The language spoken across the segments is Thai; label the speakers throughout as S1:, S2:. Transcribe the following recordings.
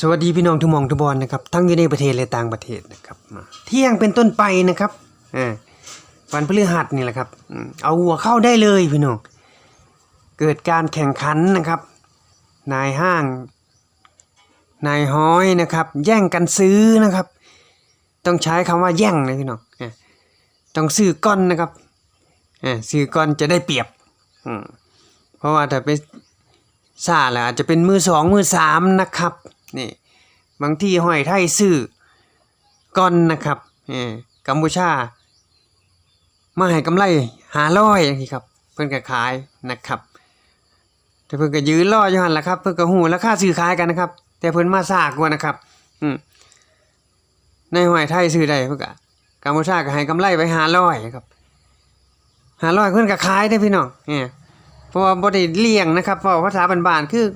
S1: สวัสดีพี่น้องทุกมองทุกบอลนะครับทั้งอยู่ในประเทศและต่างประเทศนะครับเที่ยงเป็นต้นไปนะครับวันพฤหัสนี่แหละครับเอาหัวเข้าได้เลยพี่น้องเกิดการแข่งขันนะครับ นายห้าง นายห้อยนะครับ แย่งกันซื้อนะครับ ต้องใช้คำว่าแย่งเลยพี่น้องต้องซื้อก้อนนะครับซื้อก้อนจะได้เปรียบเพราะว่าถ้าไปซ่าแล้วอาจจะเป็นมือสองมือสามนะครับ นี่บางที่ห้อยไทยซื้อก้อนนะครับเอกัมพูชา มาให้กำไรหาร้อยอย่างนี้ครับ เพิ่นก็ขายนะครับแต่เพิ่นก็ยืนรออยู่หันละครับเพิ่นก็หูราคาซื้อขายกันนะครับ แต่เพิ่นมาซากกว่านะครับ อืมในห้อยไทยซื้อได้เพิ่นก็กัมพูชาก็ให้กำไรไปหาร้อยครับหาร้อยเพิ่นก็ขายได้พี่น้องเนี่ยเพราะว่าบ่ได้เลี้ยงนะครับเพราะภาษาบ้านๆคือ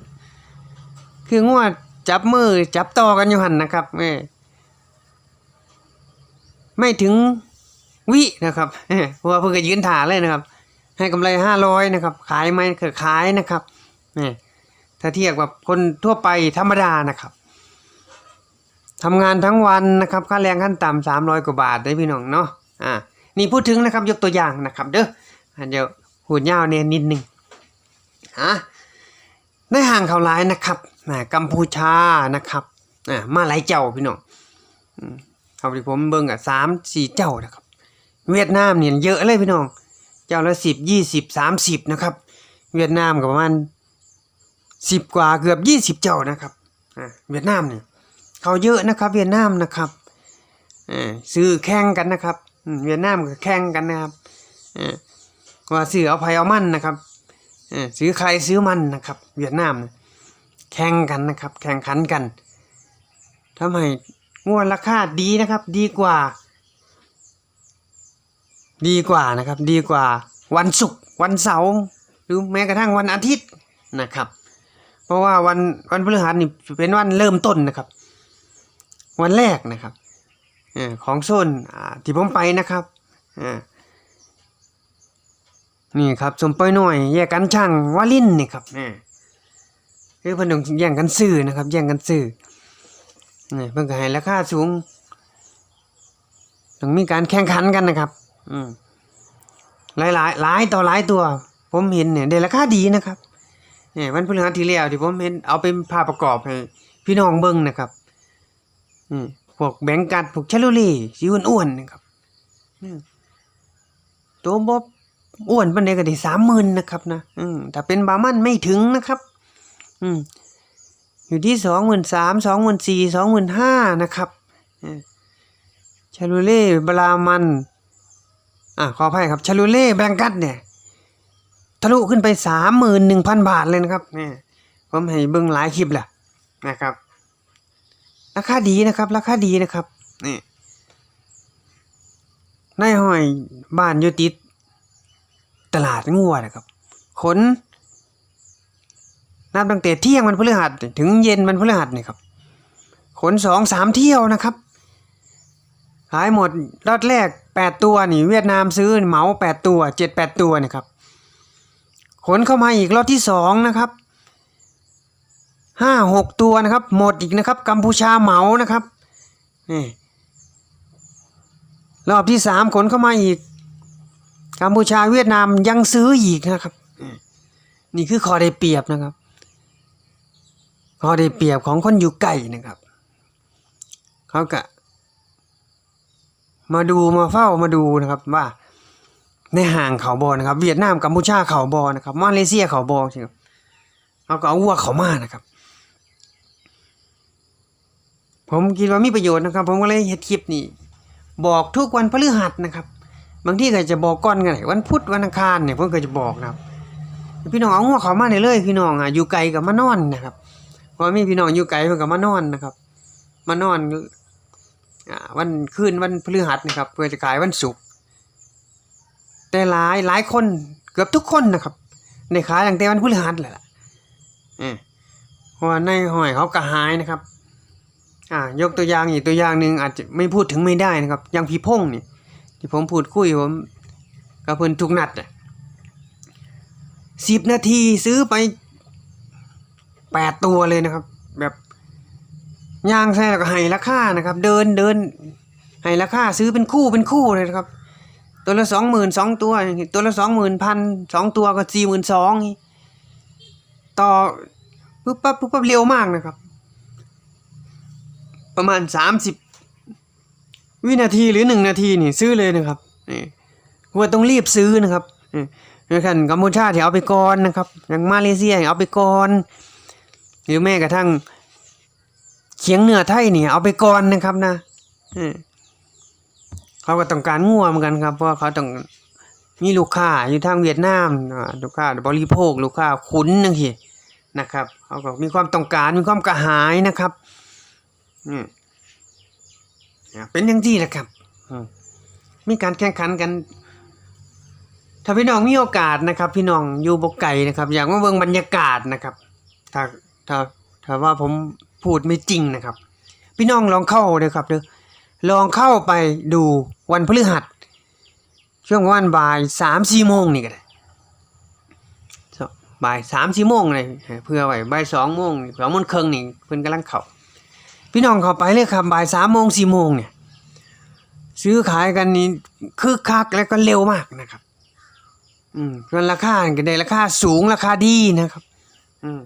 S1: คืองวด จับมือจับต่อกันอยู่หันนะครับเออไม่ถึงวินะครับเพราะว่าเพิ่งจะยืนถ่าเลยนะครับ ให้กำไรห้าร้อยนะครับ ขายไหมเกิดขายนะครับนี่ถ้าเทียบกับคนทั่วไปธรรมดานะครับทำงานทั้งวันนะครับค่าแรงขั้นต่ำสามร้อยกว่าบาทได้พี่น้องเนาะอ่านี่พูดถึงนะครับยกตัวอย่างนะครับ เด้ออันเดี๋ยวหูดยาวเนี่ยนิดนึงฮะในห่างเขาร้ายนะครับ นะกัมพูชานะครับอ่ามาหลายเจ้าพี่น้องเขาที่ผมเบิ่งอะสามสี่เจ้านะครับ เวียดนามเนี่ยเยอะเลยพี่น้อง เจ้าละสิบยี่สิบสามสิบนะครับ เวียดนามก็ประมาณสิบกว่าเกือบยี่สิบเจ้านะครับอ่าเวียดนามเนี่ยเขาเยอะนะครับ เวียดนามนะครับอ่าซื้อแข่งกันนะครับเวียดนามก็แข่งกันนะครับอ่าว่าซื้อเอาไผเอามันนะครับเออซื้อใครซื้อมันนะครับ เวียดนามนะ แข่งกันนะครับ แข่งขันกันทำให้งวดราคาดีนะครับ ดีกว่า ดีกว่านะครับ ดีกว่าวันศุกร์วันเสาร์หรือแม้กระทั่งวันอาทิตย์นะครับ เพราะว่าวันวันพฤหัสนี่เป็นวันเริ่มต้นนะครับ วันแรกนะครับอของโซนที่ผมไปนะครับนี่ครับสมปอยหน่อย แยกกันช่างวาลินนี่ครับนี่ คือเพิ่นต้องแย่งกันซื้อนะครับ แย่งกันซื้อนี่เพิ่นก็ให้ราคาสูงต้องมีการแข่งขันกันนะครับ อืมหลายหลายหลายต่อหลายตัว ผมเห็นเนี่ยได้ราคาดีนะครับเนี่ยวันพฤหัสที่แล้วที่ผมเห็นเอาเป็นภาพประกอบให้พี่น้องเบิ่งนะครับอืมพวกแบงกัดพวกเชลลูรี่สีอ้วนๆนะครับตัวบ๊อบอ้วนปันใดก็ได้สามหมื่นนะครับนะอืมแต่เป็นบามันไม่ถึงนะครับ อืมอยู่ที่สองหมื่นสามสองหมื่นสี่สองหมื่นห้านะครับชาลูเล่บรามันอะขออภัยครับชาลูเล่แบงกัดเนี่ยทะลุขึ้นไปสามหมื่นหนึ่งพันบาทเลยนะครับเนี่ยผมให้เบิ่งหลายคลิปแหละนะครับราคาดีนะครับ ราคาดีนะครับนี่นายหอยบ้านอยู่ติดตลาดงัวนะครับขน นับตั้งแต่เที่ยงวันพฤหัสถึงเย็นวันพฤหัสนี่ครับ ขนสองสามเที่ยวนะครับขายหมดรอดแรกแปดตัวนี่เวียดนามซื้อเหมาแปดตัวเจ็ดแปดตัวนี่ครับ ขนเข้ามาอีกรอบที่สองนะครับห้าหกตัวนะครับหมดอีกนะครับ กัมพูชาเหมานะครับนี่รอบที่สามขนเข้ามาอีก กัมพูชาเวียดนามยังซื้ออีกนะครับ นี่คือข้อได้เปรียบนะครับ ข้อได้เปรียบของคนอยู่ไกลนะครับ เขาก็มาดูมาเฝ้ามาดูนะครับว่า ในห่างเขาบอนะครับ เวียดนามกัมพูชาเขาบอนะครับมาเลเซียเขาบอจริงเขาก็เอาวัวเขามานะครับ ผมคิดว่ามีประโยชน์นะครับ ผมก็เลยเฮ็ดคลิปนี้ บอกทุกวันพฤหัสนะครับ บางที่ก็จะบอกก่อนกันวันพุธวันอังคารเนี่ยเพิ่นก็จะบอกนะครับ พี่น้องเอาหัวเขามาได้เลยพี่น้องอะอยู่ไกลกับมานอนนะครับ พราะมีพี่น้องอยู่ไกลเพิ่นก็มานอนนะครับ มานอนอ่าวันคืนวันพฤหัสนะครับ เพื่อจะขายวันศุกร์แต่หลายหลายคนเกือบทุกคนนะครับ ในขายตั้งแต่วันพฤหัสแหละล่ะเพราะในหอยเขากระหายนะครับ อ่ายกตัวอย่างอีกตัวอย่างหนึ่งอาจจะไม่พูดถึงไม่ได้นะครับอย่างพี่พงษ์นี่ที่ผมพูดคุยผมกับเพิ่นทุกนัดสิบนาทีซื้อไป แปดตัวเลยนะครับ แบบยางใส่แล้วก็ให้ราคานะครับ เดินเดินให้ราคาซื้อเป็นคู่เป็นคู่เลยนะครับ ตัวละสองหมื่นสองตัว ตัวละสองหมื่นพันสองตัวก็สี่หมื่นสองต่อปุ๊บปั๊บปุ๊บปั๊บเร็วมากนะครับ ประมาณสามสิบวินาทีหรือหนึ่งนาทีนี่ซื้อเลยนะครับนี่ว่าต้องรีบซื้อนะครับนี่ในขั้นกัมพูชาที่เอาไปก่อนนะครับอย่างมาเลเซียเอาไปก่อน หรือแม้กระทั่งเขียงเหนือไทยเนี่ยเอาไปก่อนนะครับนะเขาก็ต้องการงัวเหมือนกันครับ เพราะเขาต้องมีลูกค้าอยู่ทางเวียดนามลูกค้าบริโภค ลูกค้าขุนนั่งทีนะครับเขาก็มีความต้องการมีความกระหายนะครับอืมอ่เป็นอย่างที่นะครับมมีการแข่งขันกัน ถ้าพี่น้องมีโอกาสนะครับ พี่น้องอยู่บกไก่นะครับ อยากมาเบิ่งบรรยากาศนะครับถ้า ถ้าถ้าว่าผมพูดไม่จริงนะครับ พี่น้องลองเข้าเลยครับเด้อลองเข้าไปดูวันพฤหัส ช่วงวันบ่ายสามสี่โมงนี่ก็ได้บ่ายสามสี่โมงเลยเพื่อไว้บ่ายสองโมงสองโมงครึ่งนี่เพิ่นกำลังเข้าพี่น้องเข้าไปเลยครับบ่ายสามโมงสี่โมงเนี่ย ซื้อขายกันนี่คึกคักแล้วก็เร็วมากนะครับ อืมส่วนราคาก็ได้ราคาสูงราคาดีนะครับ อืม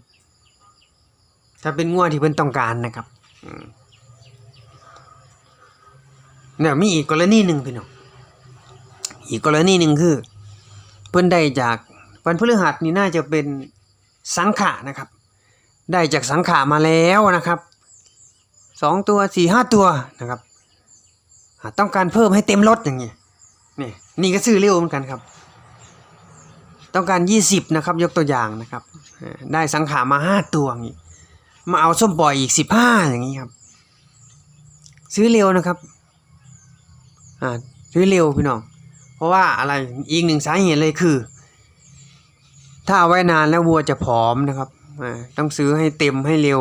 S1: ถ้าเป็นงวที่เพิ่นต้องการนะครับเนี่ยมีอีกกรณีหนึ่งพี่น้องอีกกรณีหนึ่งคือ เพิ่นได้จากวันพฤหัสนี่น่าจะเป็นสังขะนะครับ ได้จากสังขะมาแล้วนะครับสองตัวสี่ห้าตัวนะครับต้องการเพิ่มให้เต็มรถอย่างนี้นี่นี่ก็ซื้อเร็วเหมือนกันครับ ต้องการยี่สิบนะครับ ยกตัวอย่างนะครับ ได้สังขามาห้าตัวอย่างนี้ มาเอาส้มปล่อยอีกสิบห้าอย่างนี้ครับ ซื้อเร็วนะครับ อ่าซื้อเร็วพี่น้อง เพราะว่าอะไรอีกหนึ่งสาเหตุเลยคือ ถ้าเอาไว้นานแล้ววัวจะผอมนะครับอ่าต้องซื้อให้เต็มให้เร็ว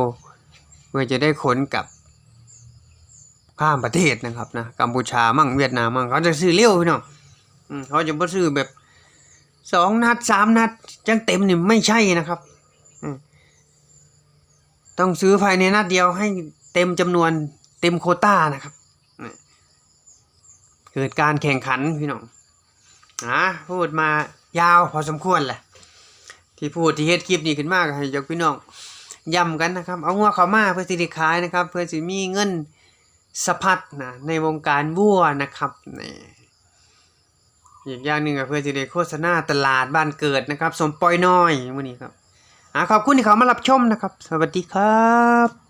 S1: เพื่อจะได้ขนกลับข้ามประเทศนะครับนะกัมพูชามั่งเวียดนามมั่งเขาจะซื้อเร็วพี่น้องเขาจะบ่ซื้อแบบสองนัดสามนัดจังเต็มนี่ไม่ใช่นะครับอืม ต้องซื้อภายในนัดเดียวให้เต็มจำนวนเต็มโคต้านะครับ เกิดการแข่งขันพี่น้องนะพูดมายาวพอสมควรแหละ ที่พูดที่เฮ็ดคลิปนี้ขึ้นมากให้ยกพี่น้องย้ำกันนะครับ เอางัวเขามาเพื่อสิได้ขายนะครับ เพื่อสิมีเงินสะพัดนะในวงการวัวนะครับนี่อีกอย่างหนึ่งก็เพื่อจะได้โฆษณาตลาดบ้านเกิดนะครับ สมปอยน้อยมื่อนี้ครับ ขอบคุณที่เขามารับชมนะครับ สวัสดีครับ